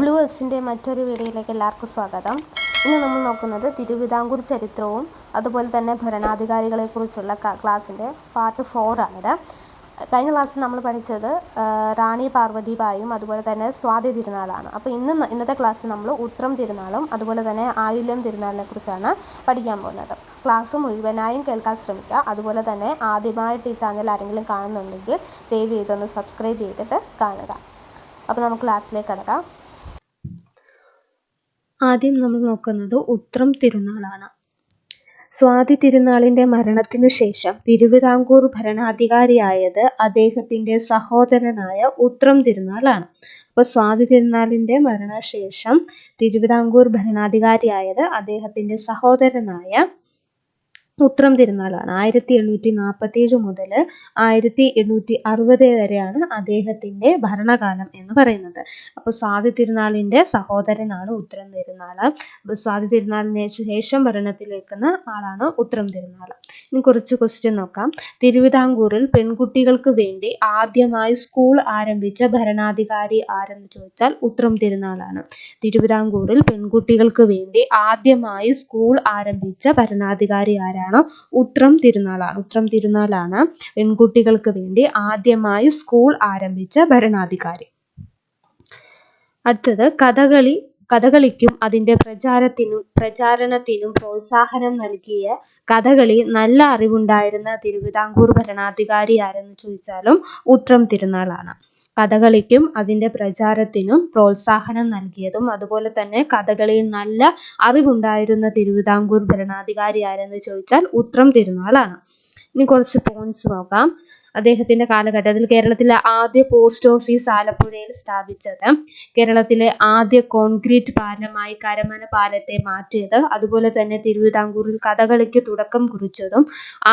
Blue എസിന്റെ മറ്റൊരു വീഡിയോയിലേക്ക് എല്ലാവർക്കും സ്വാഗതം. ഇന്ന് നമ്മൾ നോക്കുന്നത് തിരുവിതാംകൂർ ചരിത്രവും അതുപോലെ തന്നെ ഭരണാധികാരികളെക്കുറിച്ചുള്ള ക്ലാസ്സിന്റെ പാർട്ട് ഫോറാണിത് കഴിഞ്ഞ ക്ലാസ്സിൽ നമ്മൾ പഠിച്ചത് റാണി പാർവതിബായും അതുപോലെ തന്നെ സ്വാതി തിരുനാളാണ്. അപ്പോൾ ഇന്ന് ഇന്നത്തെ ക്ലാസ്സിൽ നമ്മൾ ഉത്രം തിരുനാളും അതുപോലെ തന്നെ ആയില്യം തിരുനാളിനെ കുറിച്ചാണ് പഠിക്കാൻ പോകുന്നത്. ക്ലാസ് മുഴുവനായും കേൾക്കാൻ ശ്രമിക്കുക. അതുപോലെ തന്നെ ആദ്യമായിട്ട് ഈ ചാനൽ ആരെങ്കിലും കാണുന്നുണ്ടെങ്കിൽ ദയവ് ചെയ്തൊന്ന് സബ്സ്ക്രൈബ് ചെയ്തിട്ട് കാണുക. അപ്പോൾ നമുക്ക് ക്ലാസ്സിലേക്ക് കിടക്കാം. ആദ്യം നമ്മൾ നോക്കുന്നത് ഉത്രം തിരുനാളാണ്. സ്വാതി തിരുനാളിന്റെ മരണത്തിനു ശേഷം തിരുവിതാംകൂർ ഭരണാധികാരിയായത് അദ്ദേഹത്തിന്റെ സഹോദരനായ ഉത്രം തിരുനാളാണ്. അപ്പോൾ സ്വാതി തിരുനാളിന്റെ മരണശേഷം തിരുവിതാംകൂർ ഭരണാധികാരിയായത് അദ്ദേഹത്തിന്റെ സഹോദരനായ ഉത്രം തിരുനാളാണ്. ആയിരത്തി എണ്ണൂറ്റി നാൽപ്പത്തി ഏഴ് മുതൽ ആയിരത്തി എണ്ണൂറ്റി അറുപത് വരെയാണ് അദ്ദേഹത്തിന്റെ ഭരണകാലം എന്ന് പറയുന്നത്. അപ്പോൾ സ്വാതി തിരുനാളിന്റെ സഹോദരനാണ് ഉത്രം തിരുനാൾ സ്വാതി തിരുനാളിന് ശേഷം ഭരണത്തിലേക്കുന്ന ആളാണ് ഉത്രം തിരുനാൾ ഇനി കുറച്ച് ക്വസ്റ്റ്യൻ നോക്കാം. തിരുവിതാംകൂറിൽ പെൺകുട്ടികൾക്ക് വേണ്ടി ആദ്യമായി സ്കൂൾ ആരംഭിച്ച ഭരണാധികാരി ആരെന്ന് ചോദിച്ചാൽ ഉത്രം തിരുനാളാണ്. തിരുവിതാംകൂറിൽ പെൺകുട്ടികൾക്ക് വേണ്ടി ആദ്യമായി സ്കൂൾ ആരംഭിച്ച ഭരണാധികാരി ആരാണ്? ഉത്രം തിരുനാളാണ്. ഉത്രം തിരുനാളാണ് പെൺകുട്ടികൾക്ക് വേണ്ടി ആദ്യമായി സ്കൂൾ ആരംഭിച്ച ഭരണാധികാരി. അടുത്തത് കഥകളി കഥകളിക്കും അതിന്റെ പ്രചാരത്തിനും പ്രചാരണത്തിനും പ്രോത്സാഹനം നൽകിയ കഥകളി നല്ല അറിവുണ്ടായിരുന്ന തിരുവിതാംകൂർ ഭരണാധികാരി ആരെന്ന് ചോദിച്ചാലും ഉത്രം തിരുനാളാണ്. കഥകളിക്കും അതിന്റെ പ്രചാരത്തിനും പ്രോത്സാഹനം നൽകിയതും അതുപോലെ തന്നെ കഥകളിയിൽ നല്ല അറിവുണ്ടായിരുന്ന തിരുവിതാംകൂർ ഭരണാധികാരി ആരെന്ന് ചോദിച്ചാൽ ഉത്രം തിരുനാളാണ്. ഇനി കുറച്ച് പോയിന്റ്സ് നോക്കാം. അദ്ദേഹത്തിന്റെ കാലഘട്ടത്തിൽ കേരളത്തിലെ ആദ്യ പോസ്റ്റ് ഓഫീസ് ആലപ്പുഴയിൽ സ്ഥാപിച്ചത്. കേരളത്തിലെ ആദ്യ കോൺക്രീറ്റ് പാലമായി കരമന പാലത്തെ മാറ്റിയത്. അതുപോലെ തന്നെ തിരുവിതാംകൂറിൽ കഥകളിക്ക് തുടക്കം കുറിച്ചതും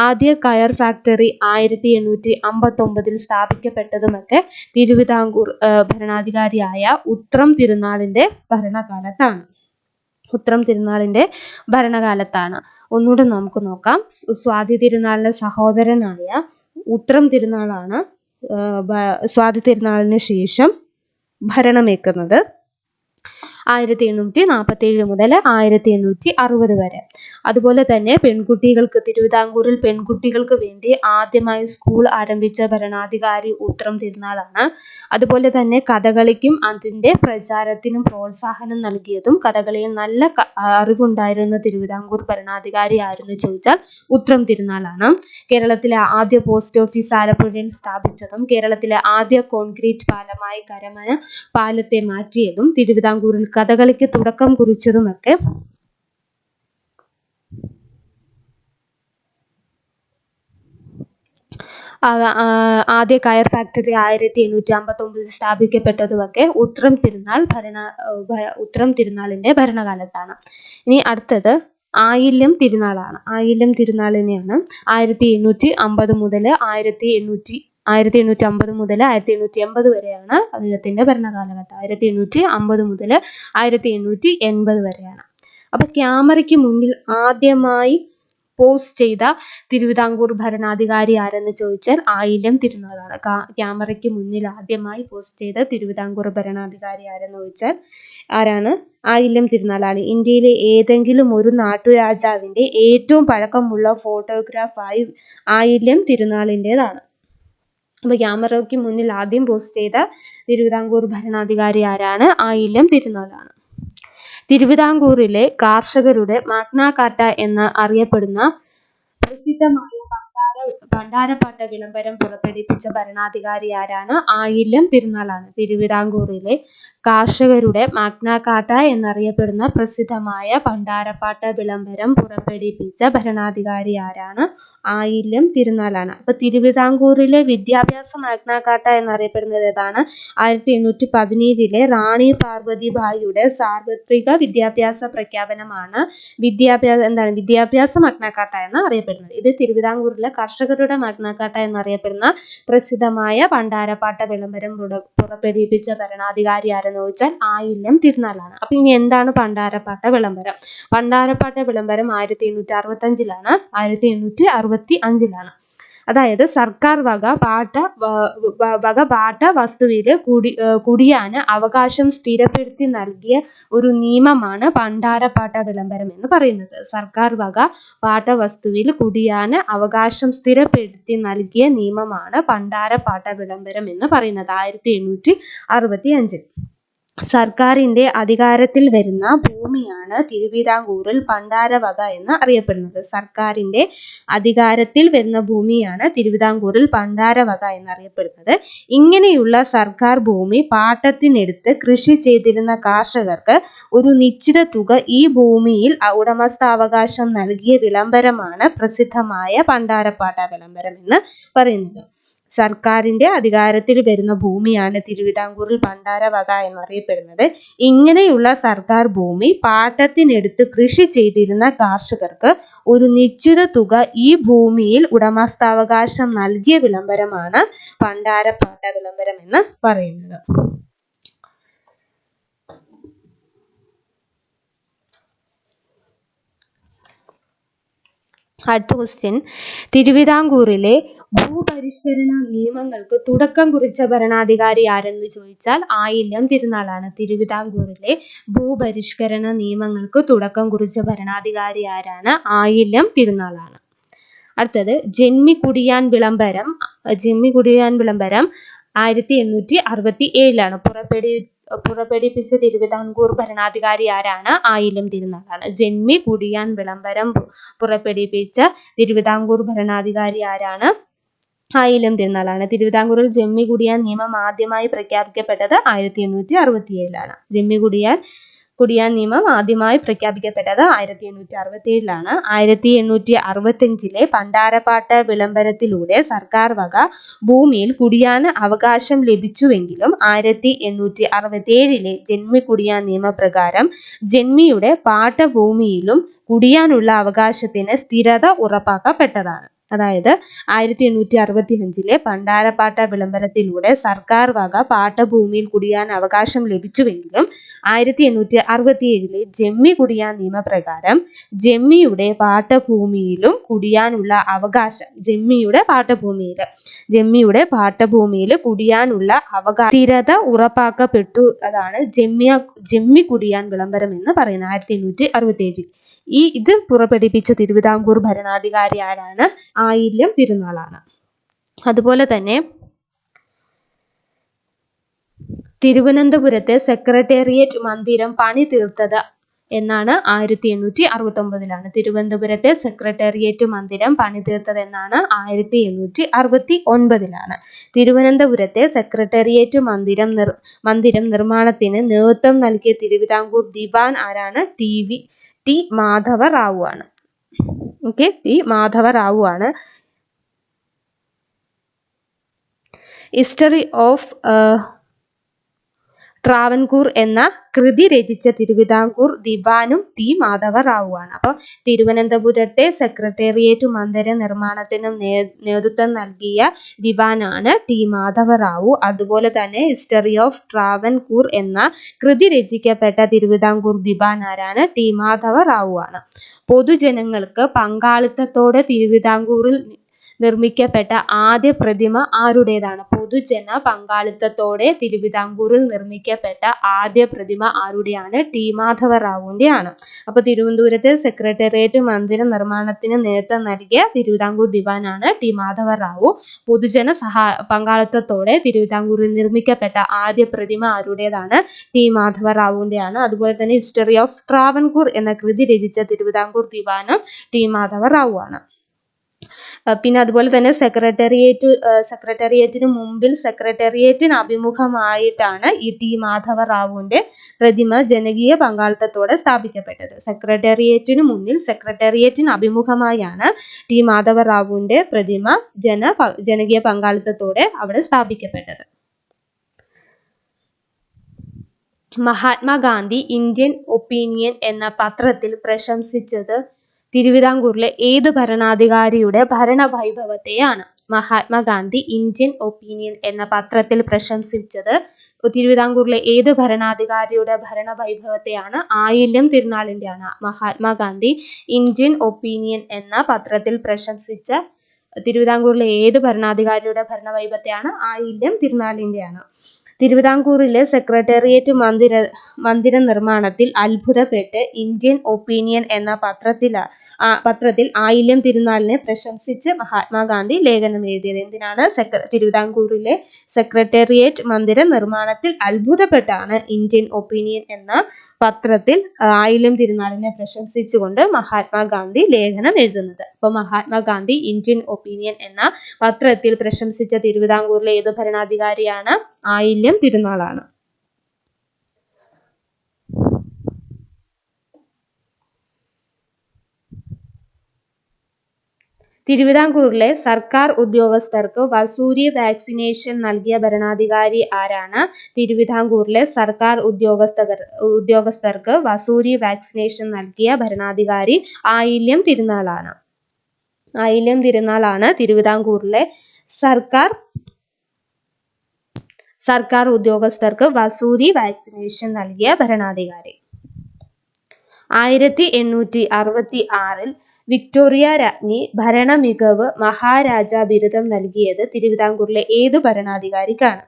ആദ്യ കയർ ഫാക്ടറി ആയിരത്തി എണ്ണൂറ്റി അമ്പത്തൊമ്പതിൽ സ്ഥാപിക്കപ്പെട്ടതുമൊക്കെ തിരുവിതാംകൂർ ഭരണാധികാരിയായ ഉത്രം തിരുനാളിന്റെ ഭരണകാലത്താണ്. ഉത്രം തിരുനാളിന്റെ ഭരണകാലത്താണ്. ഒന്നുകൂടെ നമുക്ക് നോക്കാം. സ്വാതി തിരുനാളിന്റെ സഹോദരനായ ഉത്രം തിരുനാളാണ് സ്വാതി തിരുനാളിന് ശേഷം ഭരണമേക്കുന്നത് ആയിരത്തി എണ്ണൂറ്റി നാൽപ്പത്തി ഏഴ് മുതൽ ആയിരത്തി എണ്ണൂറ്റി അറുപത് വരെ. അതുപോലെ തന്നെ പെൺകുട്ടികൾക്ക് തിരുവിതാംകൂറിൽ പെൺകുട്ടികൾക്ക് വേണ്ടി ആദ്യമായി സ്കൂൾ ആരംഭിച്ച ഭരണാധികാരി ഉത്രം തിരുനാളാണ്. അതുപോലെ തന്നെ കഥകളിക്കും അതിന്റെ പ്രചാരത്തിനും പ്രോത്സാഹനം നൽകിയതും കഥകളിയിൽ നല്ല അറിവുണ്ടായിരുന്ന തിരുവിതാംകൂർ ഭരണാധികാരി ആയിരുന്നു ചോദിച്ചാൽ ഉത്രം തിരുനാളാണ്. കേരളത്തിലെ ആദ്യ പോസ്റ്റ് ഓഫീസ് ആലപ്പുഴയിൽ സ്ഥാപിച്ചതും കേരളത്തിലെ ആദ്യ കോൺക്രീറ്റ് പാലമായി കരമന പാലത്തെ മാറ്റിയതും തിരുവിതാംകൂറിൽ കഥകളിക്ക് തുടക്കം കുറിച്ചതുമൊക്കെ ആദ്യ കയർ ഫാക്ടറി ആയിരത്തി എണ്ണൂറ്റി അമ്പത്തി ഒമ്പതിൽ സ്ഥാപിക്കപ്പെട്ടതുമൊക്കെ ഉത്രം തിരുനാൾ ഭരണ ഉത്രം തിരുനാളിന്റെ ഭരണകാലത്താണ്. ഇനി അടുത്തത് ആയില്യം തിരുനാളാണ്. ആയില്യം തിരുനാളിനെയാണ് ആയിരത്തി എണ്ണൂറ്റി അമ്പത് മുതൽ ആയിരത്തി എണ്ണൂറ്റി ആയിരത്തി എണ്ണൂറ്റി അമ്പത് മുതൽ ആയിരത്തി എണ്ണൂറ്റി എൺപത് വരെയാണ് അദ്ദേഹത്തിന്റെ ഭരണകാലഘട്ടം. ആയിരത്തി എണ്ണൂറ്റി അമ്പത് മുതൽ ആയിരത്തി എണ്ണൂറ്റി എൺപത് വരെയാണ്. അപ്പൊ ക്യാമറയ്ക്ക് മുന്നിൽ ആദ്യമായി പോസ്റ്റ് ചെയ്ത തിരുവിതാംകൂർ ഭരണാധികാരി ആരെന്ന് ചോദിച്ചാൽ ആയില്യം തിരുനാളാണ്. ക്യാമറയ്ക്ക് മുന്നിൽ ആദ്യമായി പോസ്റ്റ് ചെയ്ത തിരുവിതാംകൂർ ഭരണാധികാരി ആരെന്ന് ചോദിച്ചാൽ ആരാണ്? ആയില്യം തിരുനാളാണ്. ഇന്ത്യയിലെ ഏതെങ്കിലും ഒരു നാട്ടുരാജാവിന്റെ ഏറ്റവും പഴക്കമുള്ള ഫോട്ടോഗ്രാഫായി ആയില്യം തിരുനാളിന്റെതാണ് അപ്പോൾ ക്യാമറയ്ക്ക് മുന്നിൽ ആദ്യം പോസ്റ്റ് ചെയ്ത തിരുവിതാംകൂർ ഭരണാധികാരി ആരാണ്? ആയില്യം തിരുനാളാണ്. തിരുവിതാംകൂറിലെ കാർഷകരുടെ മാഗ്ന എന്ന് അറിയപ്പെടുന്ന പ്രസിദ്ധമായ ഭണ്ഡാരപ്പാട്ട വിളംബരം പുറപ്പെടുവിപ്പിച്ച ഭരണാധികാരി ആരാണ്? ആയില്യം തിരുനാളാണ്. തിരുവിതാംകൂറിലെ കർഷകരുടെ മാഗ്നാകാട്ട എന്നറിയപ്പെടുന്ന പ്രസിദ്ധമായ ഭണ്ഡാരപ്പാട്ട വിളംബരം പുറപ്പെടുവിപ്പിച്ച ഭരണാധികാരി ആരാണ്? ആയില്യം തിരുനാളാണ്. അപ്പൊ തിരുവിതാംകൂറിലെ വിദ്യാഭ്യാസ മാഗ്നാകാട്ട എന്നറിയപ്പെടുന്നത് ഏതാണ്? ആയിരത്തി എണ്ണൂറ്റി പതിനേഴിലെ റാണി പാർവതിബായിയുടെ സാർവത്രിക വിദ്യാഭ്യാസ പ്രഖ്യാപനമാണ് വിദ്യാഭ്യാസ എന്താണ്? വിദ്യാഭ്യാസ മാഗ്നാകാട്ട എന്ന് അറിയപ്പെടുന്നത്. ഇത് തിരുവിതാംകൂറിലെ കർഷകരുടെ മഗ്നക്കാട്ട എന്നറിയപ്പെടുന്ന പ്രസിദ്ധമായ പണ്ടാരപ്പാട്ട വിളംബരം പുറ- പുറപ്പെടുവിപ്പിച്ച ഭരണാധികാരി ആരെന്ന് ചോദിച്ചാൽ ആയില്യം തിരുനാളാണ്. അപ്പൊ ഇനി എന്താണ് പണ്ടാരപ്പാട്ട വിളംബരം? പണ്ടാരപ്പാട്ട വിളംബരം ആയിരത്തി എണ്ണൂറ്റി അറുപത്തി അഞ്ചിലാണ് ആയിരത്തി എണ്ണൂറ്റി അറുപത്തി അഞ്ചിലാണ്. അതായത് സർക്കാർ വക പാട്ട വക പാട്ട വസ്തുവിൽ കുടി കുടിയാന് അവകാശം സ്ഥിരപ്പെടുത്തി നൽകിയ ഒരു നിയമമാണ് പണ്ടാരപ്പാട്ട വിളംബരം എന്ന് പറയുന്നത്. സർക്കാർ വക പാട്ട വസ്തുവിൽ കുടിയാന് അവകാശം സ്ഥിരപ്പെടുത്തി നൽകിയ നിയമമാണ് പണ്ടാരപ്പാട്ട വിളംബരം എന്ന് പറയുന്നത്. ആയിരത്തി എണ്ണൂറ്റി അറുപത്തി അഞ്ചിൽ സർക്കാരിന്റെ അധികാരത്തിൽ വരുന്ന ഭൂമിയാണ് തിരുവിതാംകൂറിൽ പണ്ടാരവക എന്ന് അറിയപ്പെടുന്നത്. സർക്കാരിന്റെ അധികാരത്തിൽ വരുന്ന ഭൂമിയാണ് തിരുവിതാംകൂറിൽ പണ്ടാരവക എന്നറിയപ്പെടുന്നത് ഇങ്ങനെയുള്ള സർക്കാർ ഭൂമി പാട്ടത്തിനെടുത്ത് കൃഷി ചെയ്തിരുന്ന കർഷകർക്ക് ഒരു നിശ്ചിത തുക ഈ ഭൂമിയിൽ ഉടമസ്ഥാവകാശം നൽകിയ വിളംബരമാണ് പ്രസിദ്ധമായ പണ്ടാരപ്പാട്ട വിളംബരം എന്ന് പറയുന്നത്. സർക്കാരിന്റെ അധികാരത്തിൽ വരുന്ന ഭൂമിയാണ് തിരുവിതാംകൂറിൽ പണ്ടാരവക എന്നറിയപ്പെടുന്നത്. ഇങ്ങനെയുള്ള സർക്കാർ ഭൂമി പാട്ടത്തിനെടുത്ത് കൃഷി ചെയ്തിരുന്ന കർഷകർക്ക് ഒരു നിശ്ചിത തുക ഈ ഭൂമിയിൽ ഉടമസ്ഥാവകാശം നൽകിയ വിളംബരമാണ് ഭണ്ഡാരപ്പാട്ട വിളംബരം എന്ന് പറയുന്നത്. അടുത്ത ക്വസ്റ്റ്യൻ തിരുവിതാംകൂറിലെ ഭൂപരിഷ്കരണ നിയമങ്ങൾക്ക് തുടക്കം കുറിച്ച ഭരണാധികാരി ആരെന്ന് ചോദിച്ചാൽ ആയില്യം തിരുനാളാണ്. തിരുവിതാംകൂറിലെ ഭൂപരിഷ്കരണ നിയമങ്ങൾക്ക് തുടക്കം കുറിച്ച ഭരണാധികാരി ആരാണ്? ആയില്യം തിരുനാളാണ്. അടുത്തത് ജന്മി കുടിയാൻ വിളംബരം ജന്മി കുടിയാൻ വിളംബരം ആയിരത്തി എണ്ണൂറ്റി അറുപത്തി ഏഴിലാണ് പുറപ്പെടി പുറപ്പെടിപ്പിച്ച തിരുവിതാംകൂർ ഭരണാധികാരി ആരാണ്? ആയില്യം തിരുനാളാണ്. ജന്മി കുടിയാൻ വിളംബരം പുറപ്പെടിപ്പിച്ച തിരുവിതാംകൂർ ഭരണാധികാരി ആരാണ്? ആയില്യം തിരുനാളാണ്. തിരുവിതാംകൂറിൽ ജമ്മി കുടിയാൻ നിയമം ആദ്യമായി പ്രഖ്യാപിക്കപ്പെട്ടത് ആയിരത്തി എണ്ണൂറ്റി അറുപത്തി ഏഴിലാണ് ജന്മി കുടിയാൻ കുടിയാൻ നിയമം ആദ്യമായി പ്രഖ്യാപിക്കപ്പെട്ടത് ആയിരത്തി എണ്ണൂറ്റി അറുപത്തി ഏഴിലാണ് ആയിരത്തി എണ്ണൂറ്റി അറുപത്തഞ്ചിലെ പണ്ടാരപ്പാട്ട വിളംബരത്തിലൂടെ സർക്കാർ വക ഭൂമിയിൽ കുടിയാന് അവകാശം ലഭിച്ചുവെങ്കിലും ആയിരത്തി എണ്ണൂറ്റി അറുപത്തി ഏഴിലെ ജന്മി കുടിയാൻ നിയമപ്രകാരം ജന്മിയുടെ പാട്ടഭൂമിയിലും കുടിയാനുള്ള അവകാശത്തിന് സ്ഥിരത ഉറപ്പാക്കപ്പെട്ടതാണ്. അതായത് ആയിരത്തി എണ്ണൂറ്റി അറുപത്തി അഞ്ചിലെ പണ്ടാരപ്പാട്ട വിളംബരത്തിലൂടെ സർക്കാർ വക പാട്ടഭൂമിയിൽ കുടിയാൻ അവകാശം ലഭിച്ചുവെങ്കിലും ആയിരത്തി എണ്ണൂറ്റി അറുപത്തി ഏഴിലെ ജമ്മി കുടിയാൻ നിയമപ്രകാരം ജമ്മിയുടെ പാട്ടഭൂമിയിലും കുടിയാനുള്ള അവകാശം ജമ്മിയുടെ പാട്ടഭൂമിയിൽ ജമ്മിയുടെ പാട്ടഭൂമിയിൽ കുടിയാനുള്ള അവകാശ സ്ഥിരത ഉറപ്പാക്കപ്പെട്ടു. അതാണ് ജമ്മിയ ജമ്മി കുടിയാൻ വിളംബരം എന്ന് പറയുന്നത് ആയിരത്തി എണ്ണൂറ്റി അറുപത്തി ഏഴിൽ ഈ ഇത് പുറപ്പെടുവിച്ച തിരുവിതാംകൂർ ഭരണാധികാരി ആരാണ്? ആയില്യം തിരുനാളാണ്. അതുപോലെ തന്നെ തിരുവനന്തപുരത്തെ സെക്രട്ടേറിയറ്റ് മന്ദിരം പണി തീർത്തത് എന്നാണ് ആയിരത്തി എണ്ണൂറ്റി അറുപത്തി ഒമ്പതിലാണ് തിരുവനന്തപുരത്തെ സെക്രട്ടേറിയറ്റ് മന്ദിരം പണി തീർത്തത് എന്നാണ് ആയിരത്തി എണ്ണൂറ്റി അറുപത്തി ഒൻപതിലാണ് തിരുവനന്തപുരത്തെ സെക്രട്ടേറിയറ്റ് മന്ദിരം നിർ മന്ദിരം നിർമ്മാണത്തിന് നേതൃത്വം നൽകിയ തിരുവിതാംകൂർ ദിവാൻ ആരാണ്? T V T Madhava Rao ആണ്. ഓക്കെ ടി മാധവ റാവു ആണ്. ഹിസ്റ്ററി ഓഫ് ട്രാവൻകൂർ എന്ന കൃതി രചിച്ച തിരുവിതാംകൂർ ദിവാനും ടി മാധവ റാവു ആണ് അപ്പോൾ തിരുവനന്തപുരത്തെ സെക്രട്ടേറിയറ്റ് മന്ദിര നിർമ്മാണത്തിനും നേതൃത്വം നൽകിയ ദിവാനാണ് ടി മാധവ റാവു. അതുപോലെ തന്നെ ഹിസ്റ്ററി ഓഫ് ട്രാവൻകൂർ എന്ന കൃതി രചിക്കപ്പെട്ട തിരുവിതാംകൂർ ദിവാൻ ആരാണ്? ടി മാധവ റാവു ആണ് പൊതുജനങ്ങൾക്ക് പങ്കാളിത്തത്തോടെ തിരുവിതാംകൂറിൽ നിർമ്മിക്കപ്പെട്ട ആദ്യ പ്രതിമ ആരുടേതാണ്? പൊതുജന പങ്കാളിത്തത്തോടെ തിരുവിതാംകൂറിൽ നിർമ്മിക്കപ്പെട്ട ആദ്യ പ്രതിമ ആരുടെയാണ്? ടി. മാധവ റാവുവിന്റെ ആണ്. അപ്പോൾ തിരുവനന്തപുരത്തെ സെക്രട്ടേറിയറ്റ് മന്ദിര നിർമ്മാണത്തിന് നേതൃത്വം നൽകിയ തിരുവിതാംകൂർ ദിവാനാണ് ടി. മാധവ റാവു പൊതുജന സഹാ പങ്കാളിത്തത്തോടെ തിരുവിതാംകൂറിൽ നിർമ്മിക്കപ്പെട്ട ആദ്യ പ്രതിമ ആരുടേതാണ്? ടി. മാധവ റാവുവിന്റെ ആണ്. അതുപോലെ തന്നെ ഹിസ്റ്ററി ഓഫ് ട്രാവൻകൂർ എന്ന കൃതി രചിച്ച തിരുവിതാംകൂർ ദിവാനും ടി. മാധവ റാവു ആണ്. പിന്നെ അതുപോലെ തന്നെ സെക്രട്ടേറിയറ്റ് സെക്രട്ടേറിയറ്റിന് മുമ്പിൽ സെക്രട്ടേറിയറ്റിന് അഭിമുഖമായിട്ടാണ് ഈ ടി മാധവ റാവുവിന്റെ പ്രതിമ ജനകീയ പങ്കാളിത്തത്തോടെ സ്ഥാപിക്കപ്പെട്ടത്. സെക്രട്ടേറിയറ്റിന് മുന്നിൽ സെക്രട്ടേറിയറ്റിന് അഭിമുഖമായാണ് ടി മാധവ റാവുവിന്റെ പ്രതിമ ജന ജനകീയ പങ്കാളിത്തത്തോടെ അവിടെ സ്ഥാപിക്കപ്പെട്ടത്. മഹാത്മാഗാന്ധി ഇന്ത്യൻ ഒപ്പീനിയൻ എന്ന പത്രത്തിൽ പ്രശംസിച്ചത് തിരുവിതാംകൂറിലെ ഏത് ഭരണാധികാരിയുടെ ഭരണവൈഭവത്തെയാണ് മഹാത്മാഗാന്ധി ഇന്ത്യൻ ഒപ്പീനിയൻ എന്ന പത്രത്തിൽ പ്രശംസിച്ചത്. തിരുവിതാംകൂറിലെ ഏത് ഭരണാധികാരിയുടെ ഭരണവൈഭവത്തെയാണ് ആയില്യം തിരുനാളിന്റെയാണ് മഹാത്മാഗാന്ധി ഇന്ത്യൻ ഒപ്പീനിയൻ എന്ന പത്രത്തിൽ പ്രശംസിച്ച. തിരുവിതാംകൂറിലെ ഏത് ഭരണാധികാരിയുടെ ഭരണവൈഭവത്തെയാണ് ആയില്യം തിരുനാളിന്റെയാണ് തിരുവിതാംകൂറിലെ സെക്രട്ടേറിയറ്റ് മന്ദിര മന്ദിര നിർമ്മാണത്തിൽ അത്ഭുതപ്പെട്ട് ഇന്ത്യൻ ഒപ്പീനിയൻ എന്ന പത്രത്തിൽ പത്രത്തിൽ ആയില്യം തിരുനാളിനെ പ്രശംസിച്ച് മഹാത്മാഗാന്ധി ലേഖനം എഴുതിയത്. എന്തിനാണ്? സെക്ര തിരുവിതാംകൂറിലെ സെക്രട്ടേറിയറ്റ് മന്ദിര നിർമ്മാണത്തിൽ അത്ഭുതപ്പെട്ടാണ് ഇന്ത്യൻ ഒപ്പീനിയൻ എന്ന പത്രത്തിൽ ആയില്യം തിരുനാളിനെ പ്രശംസിച്ചുകൊണ്ട് മഹാത്മാഗാന്ധി ലേഖനം എഴുതുന്നത്. അപ്പോൾ മഹാത്മാഗാന്ധി ഇന്ത്യൻ ഒപ്പീനിയൻ എന്ന പത്രത്തിൽ പ്രശംസിച്ച തിരുവിതാംകൂറിലെ ഏത് ഭരണാധികാരിയാണ്? ആയില്യം തിരുനാളാണ്. തിരുവിതാംകൂറിലെ സർക്കാർ ഉദ്യോഗസ്ഥർക്ക് വസൂരി വാക്സിനേഷൻ നൽകിയ ഭരണാധികാരി ആരാണ്? തിരുവിതാംകൂറിലെ സർക്കാർ ഉദ്യോഗസ്ഥർ ഉദ്യോഗസ്ഥർക്ക് വസൂരി വാക്സിനേഷൻ നൽകിയ ഭരണാധികാരി ആയില്യം തിരുനാളാണ്. ആയില്യം തിരുനാളാണ് തിരുവിതാംകൂറിലെ സർക്കാർ സർക്കാർ ഉദ്യോഗസ്ഥർക്ക് വസൂരി വാക്സിനേഷൻ നൽകിയ ഭരണാധികാരി. ആയിരത്തി എണ്ണൂറ്റി അറുപത്തി ആറിൽ വിക്ടോറിയ രാജ്ഞി ഭരണ മികവ് മഹാരാജ ബിരുദം നൽകിയത് തിരുവിതാംകൂറിലെ ഏത് ഭരണാധികാരിക്കാണ്?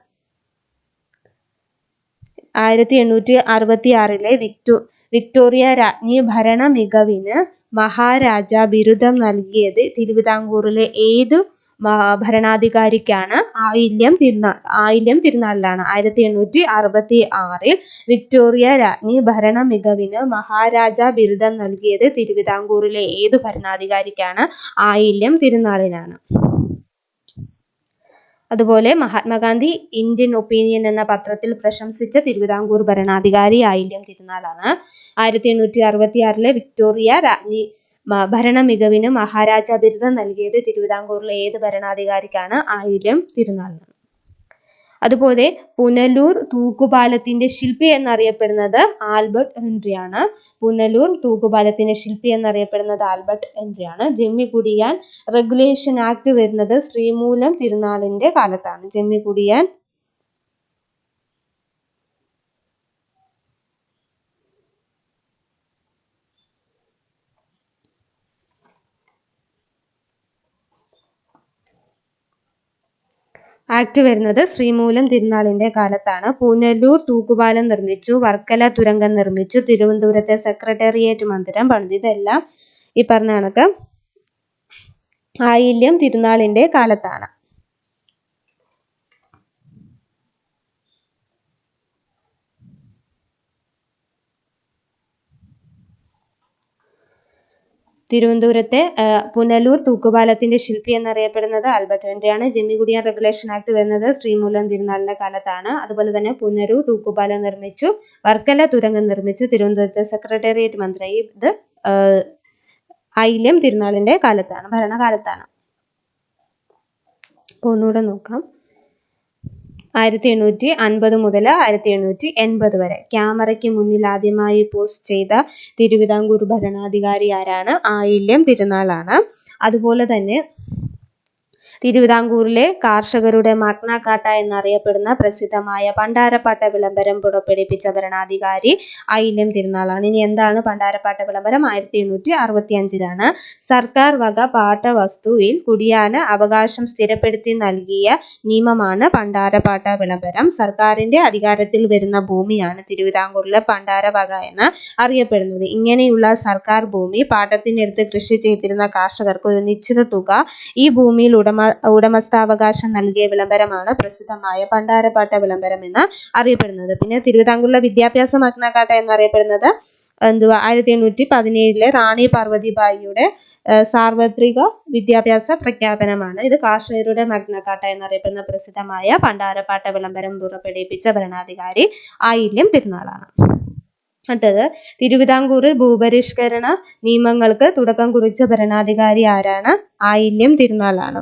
ആയിരത്തി എണ്ണൂറ്റി അറുപത്തി ആറിലെ വിക്ടോ വിക്ടോറിയ രാജ്ഞി ഭരണ മികവിന് മഹാരാജ ബിരുദം നൽകിയത് തിരുവിതാംകൂറിലെ ഏതു ഭരണാധികാരിക്കാണ് ആയില്യം തിരുനാൾ ആയില്യം തിരുനാളിലാണ്. ആയിരത്തി എണ്ണൂറ്റി അറുപത്തി ആറിൽ വിക്ടോറിയ രാജ്ഞി ഭരണ മികവിന് മഹാരാജ ബിരുദം നൽകിയത് തിരുവിതാംകൂറിലെ ഏത് ഭരണാധികാരിക്കാണ്? ആയില്യം തിരുനാളിനാണ്. അതുപോലെ മഹാത്മാഗാന്ധി ഇന്ത്യൻ ഒപ്പീനിയൻ എന്ന പത്രത്തിൽ പ്രശംസിച്ച തിരുവിതാംകൂർ ഭരണാധികാരി ആയില്യം തിരുനാളാണ്. ആയിരത്തി എണ്ണൂറ്റി അറുപത്തി ആറിലെ വിക്ടോറിയ രാജ്ഞി ഭരണ മികവിന് മഹാരാജ ബിരുദം നൽകിയത് തിരുവിതാംകൂറിലെ ഏത് ഭരണാധികാരിക്കാണ്? ആയില്യം തിരുനാളിനാണ്. അതുപോലെ പുനലൂർ തൂക്കുപാലത്തിന്റെ ശില്പി എന്നറിയപ്പെടുന്നത് ആൽബർട്ട് ഹെൻറിയാണ്. പുനലൂർ തൂക്കുപാലത്തിന്റെ ശില്പി എന്നറിയപ്പെടുന്നത് ആൽബർട്ട് ഹെൻറിയാണ്. ജമ്മി കുടിയാൻ റെഗുലേഷൻ ആക്ട് വരുന്നത് ശ്രീമൂലം തിരുനാളിന്റെ കാലത്താണ്. ജമ്മി കുടിയാൻ ആക്ട് വരുന്നത് ശ്രീമൂലം തിരുനാളിന്റെ കാലത്താണ്. പൂനല്ലൂർ തൂക്കുപാലം നിർമ്മിച്ചു വർക്കല തുരങ്കം നിർമ്മിച്ചു തിരുവനന്തപുരത്തെ സെക്രട്ടേറിയറ്റ് മന്ദിരം പണിതു. ഇതെല്ലാം ഈ പറഞ്ഞ കണക്ക് ആയില്യം തിരുനാളിന്റെ കാലത്താണ്. തിരുവനന്തപുരത്തെ പുനലൂർ തൂക്കുപാലത്തിന്റെ ശില്പി എന്നറിയപ്പെടുന്നത് ആൽബർട്ട് ഹെൻറിയാണ് ജമ്മികുടിയാൻ റെഗുലേഷൻ ആക്ട് വരുന്നത് ശ്രീമൂലം തിരുനാളിന്റെ കാലത്താണ്. അതുപോലെ തന്നെ പുനലൂർ തൂക്കുപാലം നിർമ്മിച്ചു വർക്കല തുരങ്കം നിർമ്മിച്ചു തിരുവനന്തപുരത്തെ സെക്രട്ടേറിയറ്റ് മന്ത്രി ഇത് ഐല്യം തിരുനാളിന്റെ കാലത്താണ് ഭരണകാലത്താണ്. ഒന്നുകൂടെ നോക്കാം. ആയിരത്തി എണ്ണൂറ്റി അൻപത് മുതൽ ആയിരത്തി എണ്ണൂറ്റി എൺപത് വരെ. ക്യാമറയ്ക്ക് മുന്നിൽ ആദ്യമായി പോസ്റ്റ് ചെയ്ത തിരുവിതാംകൂർ ഭരണാധികാരി ആരാണ്? ആയില്യം തിരുനാളാണ്. അതുപോലെ തന്നെ തിരുവിതാംകൂറിലെ കാർഷകരുടെ മഗ്ന കാട്ട എന്നറിയപ്പെടുന്ന പ്രസിദ്ധമായ പണ്ടാരപ്പാട്ട വിളംബരം പുറപ്പെടുവിപ്പിച്ച ഭരണാധികാരി ഐലം തിരുനാളാണ്. ഇനി എന്താണ് പണ്ടാരപ്പാട്ട വിളംബരം? ആയിരത്തി എണ്ണൂറ്റി അറുപത്തി അഞ്ചിലാണ് സർക്കാർ വക പാട്ട വസ്തുവിൽ കുടിയാന അവകാശം സ്ഥിരപ്പെടുത്തി നൽകിയ നിയമമാണ് പണ്ടാരപ്പാട്ട വിളംബരം. സർക്കാരിന്റെ അധികാരത്തിൽ വരുന്ന ഭൂമിയാണ് തിരുവിതാംകൂറിലെ പണ്ടാര വക എന്ന് അറിയപ്പെടുന്നത്. ഇങ്ങനെയുള്ള സർക്കാർ ഭൂമി പാട്ടത്തിനെടുത്ത് കൃഷി ചെയ്തിരുന്ന കർഷകർക്ക് ഒരു നിശ്ചിത തുക ഈ ഭൂമിയിൽ ഉടമ ഉടമസ്ഥാവകാശം നൽകിയ വിളംബരമാണ് പ്രസിദ്ധമായ പണ്ടാരപ്പാട്ട വിളംബരം എന്ന് അറിയപ്പെടുന്നത്. പിന്നെ തിരുവിതാംകൂറിലെ വിദ്യാഭ്യാസ മഗ്നാകാട്ട എന്നറിയപ്പെടുന്നത് എന്തുവാ ആയിരത്തി എണ്ണൂറ്റി പതിനേഴിലെ റാണി പാർവതിബായിയുടെ സാർവത്രിക വിദ്യാഭ്യാസ പ്രഖ്യാപനമാണ്. ഇത് കാർഷകരുടെ മഗ്നക്കാട്ട എന്നറിയപ്പെടുന്ന പ്രസിദ്ധമായ പണ്ടാരപ്പാട്ട വിളംബരം പുറപ്പെടുവിപ്പിച്ച ഭരണാധികാരി ആയില്യം തിരുനാളാണ്. അടുത്തത് തിരുവിതാംകൂറിൽ ഭൂപരിഷ്കരണ നിയമങ്ങൾക്ക് തുടക്കം കുറിച്ച ഭരണാധികാരി ആരാണ്? ആയില്യം തിരുനാളാണ്.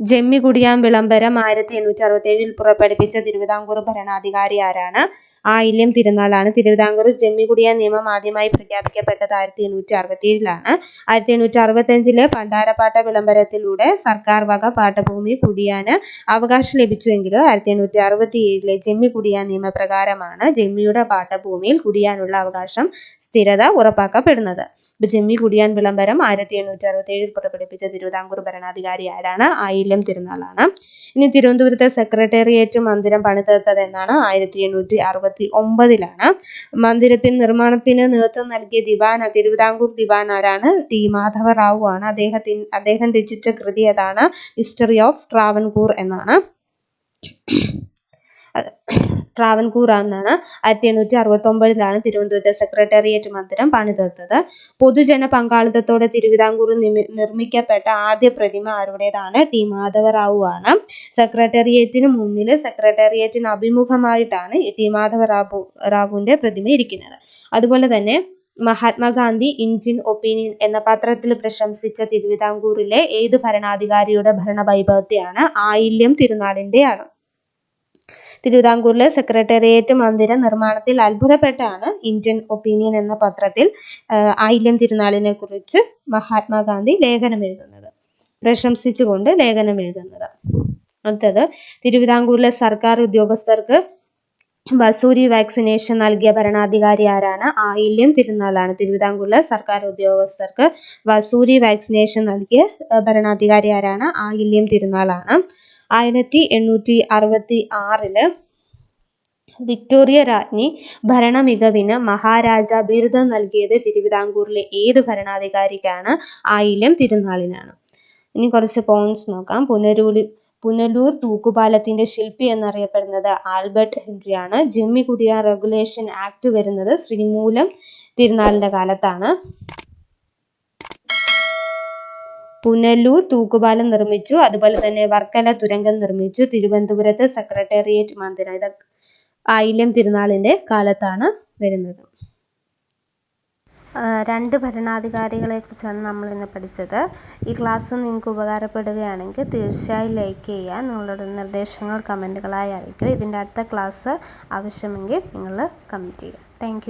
ജമ്മികുടിയാൻ വിളംബരം ആയിരത്തി എണ്ണൂറ്റി അറുപത്തി ഏഴിൽ പുറപ്പെടുവിച്ച തിരുവിതാംകൂർ ഭരണാധികാരി ആരാണ്? ആയില്യം തിരുനാളാണ്. തിരുവിതാംകൂർ ജമ്മികുടിയാൻ നിയമം ആദ്യമായി പ്രഖ്യാപിക്കപ്പെട്ടത് ആയിരത്തി എണ്ണൂറ്റി അറുപത്തി ഏഴിലാണ് ആയിരത്തി എണ്ണൂറ്റി അറുപത്തി അഞ്ചിലെ പണ്ടാരപ്പാട്ട വിളംബരത്തിലൂടെ സർക്കാർ വക പാട്ടഭൂമി കുടിയാന് അവകാശം ലഭിച്ചുവെങ്കിലും ആയിരത്തി എണ്ണൂറ്റി അറുപത്തി ഏഴിലെ ജമ്മി കുടിയാൻ നിയമപ്രകാരമാണ് ജമ്മിയുടെ പാട്ടഭൂമിയിൽ കുടിയാനുള്ള അവകാശം സ്ഥിരത ഉറപ്പാക്കപ്പെടുന്നത്. ജമ്മി കുടിയാൻ വിളംബരം ആയിരത്തി എണ്ണൂറ്റി അറുപത്തി ഏഴിൽ പുറപ്പെടുവിച്ച തിരുവിതാംകൂർ ഭരണാധികാരി ആരാണ്? ആയില്യം തിരുനാളാണ്. ഇനി തിരുവനന്തപുരത്തെ സെക്രട്ടേറിയറ്റ് മന്ദിരം പണിതീർത്തത് എന്നാണ് ആയിരത്തി എണ്ണൂറ്റി അറുപത്തി ഒമ്പതിലാണ് മന്ദിരത്തിൽ നിർമ്മാണത്തിന് നേതൃത്വം നൽകിയ ദിവാന തിരുവിതാംകൂർ ദിവാൻ ആരാണ്? ടി മാധവറാവു ആണ്. അദ്ദേഹത്തിന് അദ്ദേഹം രചിച്ച കൃതി ഏതാണ്? ഹിസ്റ്ററി ഓഫ് ട്രാവൻകൂർ എന്നാണ്. ട്രാവൻകൂർ എന്നാണ് ആയിരത്തി എണ്ണൂറ്റി അറുപത്തി ഒമ്പതിലാണ് തിരുവനന്തപുരത്തെ സെക്രട്ടേറിയറ്റ് മന്ദിരം പണിതീർത്തത് പൊതുജന പങ്കാളിത്തത്തോടെ തിരുവിതാംകൂർ നിർമ്മിക്കപ്പെട്ട ആദ്യ പ്രതിമ ആരുടേതാണ്? ടി. മാധവറാവു ആണ് സെക്രട്ടേറിയറ്റിന് മുന്നിൽ സെക്രട്ടേറിയറ്റിന് അഭിമുഖമായിട്ടാണ് ടി. മാധവറാവു റാവുവിന്റെ പ്രതിമ ഇരിക്കുന്നത്. അതുപോലെ തന്നെ മഹാത്മാഗാന്ധി ഇന്ത്യൻ ഒപ്പീനിയൻ എന്ന പത്രത്തിൽ പ്രശംസിച്ച തിരുവിതാംകൂറിലെ ഏത് ഭരണാധികാരിയുടെ ഭരണവൈഭവത്തെയാണ് ആയില്യം തിരുനാളിന്റെയാണ്. തിരുവിതാംകൂറിലെ സെക്രട്ടേറിയറ്റ് മന്ദിര നിർമ്മാണത്തിൽ അത്ഭുതപ്പെട്ടാണ് ഇന്ത്യൻ ഒപ്പീനിയൻ എന്ന പത്രത്തിൽ ആയില്യം തിരുനാളിനെ കുറിച്ച് മഹാത്മാഗാന്ധി ലേഖനം എഴുതുന്നത്. പ്രശംസിച്ചുകൊണ്ട് ലേഖനം എഴുതുന്നത്. അടുത്തത് തിരുവിതാംകൂറിലെ സർക്കാർ ഉദ്യോഗസ്ഥർക്ക് വസൂരി വാക്സിനേഷൻ നൽകിയ ഭരണാധികാരി ആരാണ്? ആയില്യം തിരുനാളാണ്. തിരുവിതാംകൂറിലെ സർക്കാർ ഉദ്യോഗസ്ഥർക്ക് വസൂരി വാക്സിനേഷൻ നൽകിയ ഭരണാധികാരി ആരാണ്? ആയില്യം തിരുനാളാണ്. ആയിരത്തി എണ്ണൂറ്റി അറുപത്തി ആറിൽ വിക്ടോറിയ രാജ്ഞി ഭരണ മികവിന് മഹാരാജ ബിരുദം നൽകിയത് തിരുവിതാംകൂറിലെ ഏത് ഭരണാധികാരിക്കാണ്? ആയില്യം തിരുനാളിനാണ്. ഇനി കുറച്ച് പോയിന്റ്സ് നോക്കാം. പുനരൂലി പുനലൂർ തൂക്കുപാലത്തിന്റെ ശില്പി എന്നറിയപ്പെടുന്നത് ആൽബർട്ട് ഹെൻറിയാണ്. ജിമ്മി കുടിയാർ റെഗുലേഷൻ ആക്ട് വരുന്നത് ശ്രീമൂലം തിരുനാളിന്റെ കാലത്താണ്. പുനലൂർ തൂക്കുപാലം നിർമ്മിച്ചു. അതുപോലെ തന്നെ വർക്കല തുരങ്കം നിർമ്മിച്ചു. തിരുവനന്തപുരത്ത് സെക്രട്ടേറിയറ്റ് മന്ദിരം. ഇത് ആയില്യം തിരുനാളിന്റെ കാലത്താണ് വരുന്നത്. രണ്ട് ഭരണാധികാരികളെ കുറിച്ചാണ് നമ്മൾ ഇന്ന് പഠിച്ചത്. ഈ ക്ലാസ് നിങ്ങൾക്ക് ഉപകാരപ്പെടുകയാണെങ്കിൽ തീർച്ചയായും ലൈക്ക് ചെയ്യുക. നിങ്ങളുടെ നിർദ്ദേശങ്ങൾ കമന്റുകളായി അറിയിക്കുക. ഇതിന്റെ അടുത്ത ക്ലാസ് ആവശ്യമെങ്കിൽ നിങ്ങൾ കമന്റ് ചെയ്യുക. താങ്ക്